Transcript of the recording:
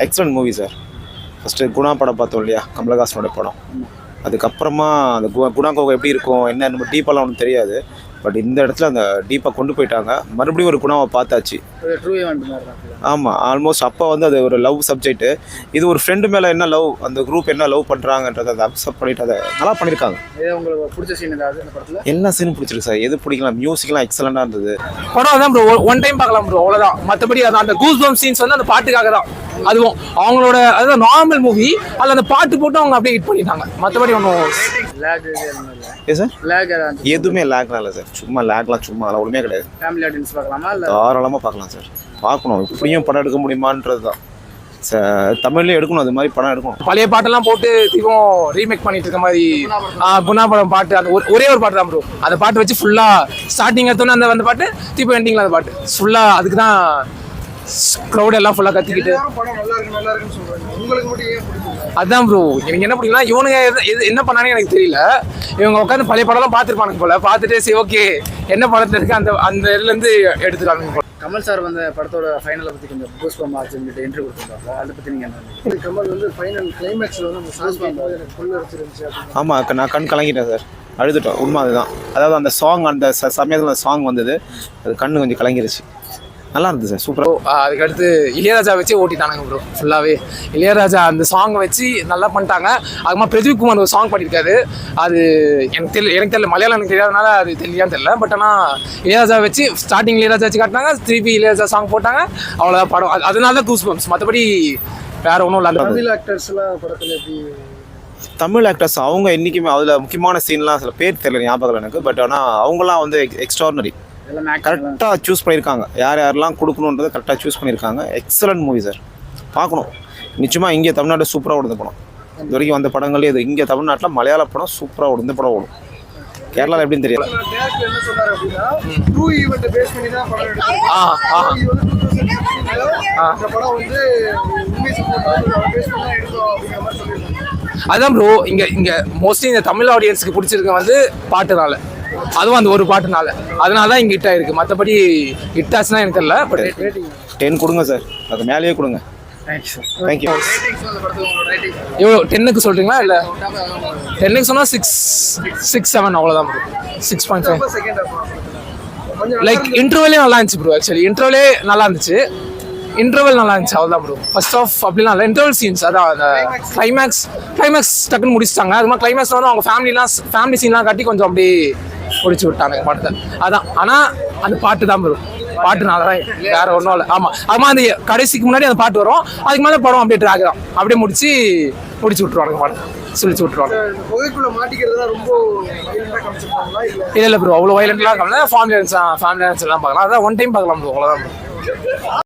Excellent movie sir first Guna படம் பார்த்தோம் இல்லையா? கமலஹாசனோட படம். அதுக்கப்புறமா அந்த கு- குணா கோகை எப்படி இருக்கும் என்ன நம்ம டீப்பெல்லாம் ஒன்றும் தெரியாது. பட் இந்த இடத்துல அந்த டீப்பாக கொண்டு போயிட்டாங்க. மறுபடியும் ஒரு குணாவை பார்த்தாச்சு. ஆமாம் ஆல்மோஸ்ட் அப்போ வந்து அது ஒரு லவ் சப்ஜெக்ட்டு இது ஒரு ஃப்ரெண்டு மேலே என்ன லவ் அந்த குரூப் என்ன லவ் பண்ணுறாங்கன்றதை அதை அக்செப்ட் பண்ணிட்டு அதை நல்லா பண்ணியிருக்காங்க இதே உங்களுக்கு பிடிச்ச சீன் ஏதாவது இந்த படத்தில்? எல்லா சீனும் பிடிச்சிருக்கு சார் எது பிடிக்கலாம்? மியூசிக்லாம் எக்ஸலண்ட்டாக இருந்தது. படம் தான் ப்ரோ ஒன் டைம் பார்க்கலாம் ப்ரோ அவ்வளோதான் மற்றபடி அந்த கூஸ் பம் சீன்ஸ் வந்து அந்த பாட்டுக்காக தான் அதுவும் அவங்களோட அதுதான் நார்மல் மூவி அதில் அந்த பாட்டு போட்டு அவங்க அப்படியே ஹிட் பண்ணிட்டாங்க. மற்றபடி ஒன்றும் எதுவுமே லேக்லாம் இல்லை. சார் சும்மா லேக்லாம் சும்மா அதெல்லாம் ஒன்றுமே கிடையாது. ஃபேமிலி ஆடியன்ஸ் பார்க்கலாமா இல்லை? தாராளமாக பார்க்கலாம் சார் பார்க்கணும். இப்படியும் படம் எடுக்க முடியுமான்றது தான். சார் தமிழ்லேயும் எடுக்கணும் அது மாதிரி படம் எடுக்கணும். பழைய பாட்டெல்லாம் போட்டு திரும்பவும் ரீமேக் பண்ணிட்டு இருக்க மாதிரி குணா படம் பாட்டு அந்த ஒரு- ஒரே ஒரு பாட்டு தான் ப்ரோ அந்த பாட்டு வச்சு ஃபுல்லாக ஸ்டார்டிங் எடுத்தோன்னே அந்த அந்த பாட்டு திருப்பி எண்டிங்கில் அந்த பாட்டு. ஃபுல்லாக அதுக்கு தான் க்ரௌட் எல்லாம் ஃபுல்லாக கத்திக்கிட்டு. படம் நல்லா இருக்கு நல்லா இருக்குன்னு சொல்றாங்க. உங்களுக்கு மட்டும் ஏன் பிடிக்கும் அதான் ப்ரோ எனக்கு என்ன பிடிக்கும்னா இவனுங்க எது- எது- என்ன பண்ணானே எனக்கு தெரியல. இவங்க உட்காந்து பழைய படம்லாம் பார்த்துருப்பானுங்க போல. பார்த்துட்டு சரி ஓகே என்ன படத்துல இருக்கு அந்த அந்த இதுலேருந்து எடுத்துட்டாங்க போல. கமல் சார் வந்து படத்தோட ஃபைனலை பற்றி கொஞ்சம் பூஸ் பம் ஆச்சு சொல்லிட்டு இன்டர்வியூ கொடுத்துருந்தாங்க அதை பற்றி நீங்கள் என்ன கமல் வந்து ஃபைனல் கிளைமேக்ஸில் வந்து சாஸ் எனக்கு ஃபுல் அடிச்சிருந்துச்சு ஆமாம் நான் கண் கலங்கிட்டேன் சார். அழுதுட்டோம். உண்மை அதுதான். அதாவது அந்த சாங் அந்த ச- சமயத்தில் அந்த சாங் வந்தது. அது கண்ணு கொஞ்சம் கலங்கிருச்சு. நல்லா இருந்தது சார் சூப்பராக ப்ரோ அதுக்கடுத்து இளையராஜா வச்சு ஓட்டிட்டானுங்க ப்ரோ ஃபுல்லாகவே இளையராஜா அந்த சாங்கை வச்சு நல்லா பண்ணிட்டாங்க. அதுமா பிரதீப் குமார் ஒரு சாங் பண்ணியிருக்காரு அது எனக்கு தெரியல எனக்கு தெரியல மலையாளம் எனக்கு தெரியாதனால அது தெரியலையான்னு தெரியல. பட் ஆனால் இளையராஜா வச்சு ஸ்டார்டிங் இளையராஜா வச்சு காட்டினாங்க திருப்பி இளையராஜா சாங் போட்டாங்க. அவ்வளோதான் படம். அது- அதனால தான் கூஸ் பம்ப்ஸ் மற்றபடி வேற ஒன்றும் இல்லை. அந்த தமிழ் ஆக்டர்ஸ்லாம் படத்தில் எப்படி? தமிழ் ஆக்டர்ஸ் அவங்க என்றைக்குமே அதில் முக்கியமான சீன்லாம் சில பேர் தெரியல ஞாபகம் எனக்கு. பட் ஆனால் அவங்களாம் வந்து எக்ஸ்ட்ராடனரி கரெக்டாக சூஸ் பண்ணியிருக்காங்க. யார் யாரெல்லாம் கொடுக்கணுன்றதை கரெக்டாக சூஸ் பண்ணியிருக்காங்க. எக்ஸலண்ட் மூவி சார் பார்க்கணும். நிச்சயமாக இங்கே தமிழ்நாடு சூப்பராக ஓடுந்த படம். இது வரைக்கும் வந்த படங்களே இது. இங்கே தமிழ்நாட்டில் மலையாள படம் சூப்பராக ஓடும் இந்த படம் ஓடும். கேரளாவில் எப்படின்னு தெரியல. டேரக்டர் என்ன சொன்னார் அப்படின்னா ட்ரூ ஈவெண்ட் பேஸ் பண்ணி தான் படம் எடுக்கும் ஆ ஆ. இது வந்து 2016 இந்த படம் வந்து உண்மை சம்பவம் பேஸ் பண்ணி தான் எடுத்தோம் அப்படிங்கிற மாதிரி சொல்லியிருந்தாங்க அதான் ப்ரோ இங்க இங்க மோஸ்ட்லி இந்த தமிழ் ஆடியன்ஸ்க்கு பிடிச்சிருக்க வந்து பாட்டுனால. அதுவும் அந்த ஒரு பாட்டுனால. அதனால தான் இங்க ஹிட் ஆயிருக்கு. மற்றபடி ஹிட் ஆச்சுன்னா எனக்கு தெரியல பட் டென் கொடுங்க சார் அது மேலேயே கொடுங்க. தேங்க்யூ எவ்வளோ டென்னுக்கு சொல்றீங்களா இல்லை? டென்னுக்கு சொன்னால் சிக்ஸ் சிக்ஸ் செவன் அவ்வளோதான் bro six point five like இன்டர்வலே நல்லா இருந்துச்சு ப்ரோ ஆக்சுவலி இன்டர்வலே நல்லா இருந்துச்சு. இன்டர்வல் நல்லா இருந்துச்சு அவ்வளோதான் ப்ரோ ஃபர்ஸ்ட் ஆஃப் அப்படிலாம் இல்லை. இன்டர்வல் சீன்ஸ் அதான் அந்த கிளைமேக்ஸ் கிளைமேக்ஸ் டக்குன்னு முடிச்சிட்டாங்க. அது மாதிரி கிளைமேக்ஸ் வந்து அவங்க ஃபேமிலிலாம் ஃபேமிலி சீன்லாம் காட்டி கொஞ்சம் அப்படியே முடிச்சு விட்டாங்க படத்தை அதான். ஆனால் அந்த பாட்டு தான் ப்ரோ பாட்டுனால தான் வேற ஒன்றும் இல்லை. ஆமாம் மாதிரி அந்த கடைசிக்கு முன்னாடி அந்த பாட்டு வரும். அதுக்கு மேலே படம் அப்படியே ட்ராக் தான். அப்படியே முடிச்சு முடிச்சு விட்ருவாங்க படம் சுழிச்சு காமிச்சிருப்பாங்களா இல்ல? இல்லை ப்ரோ அவ்வளோ வயலண்ட்லாம் இருக்காங்க ஃபேமிலி ஃபேமிலி எல்லாம் பார்க்கலாம். அதான் ஒன் டைம் பார்க்கலாம் ப்ரோ அவ்வளோதான்.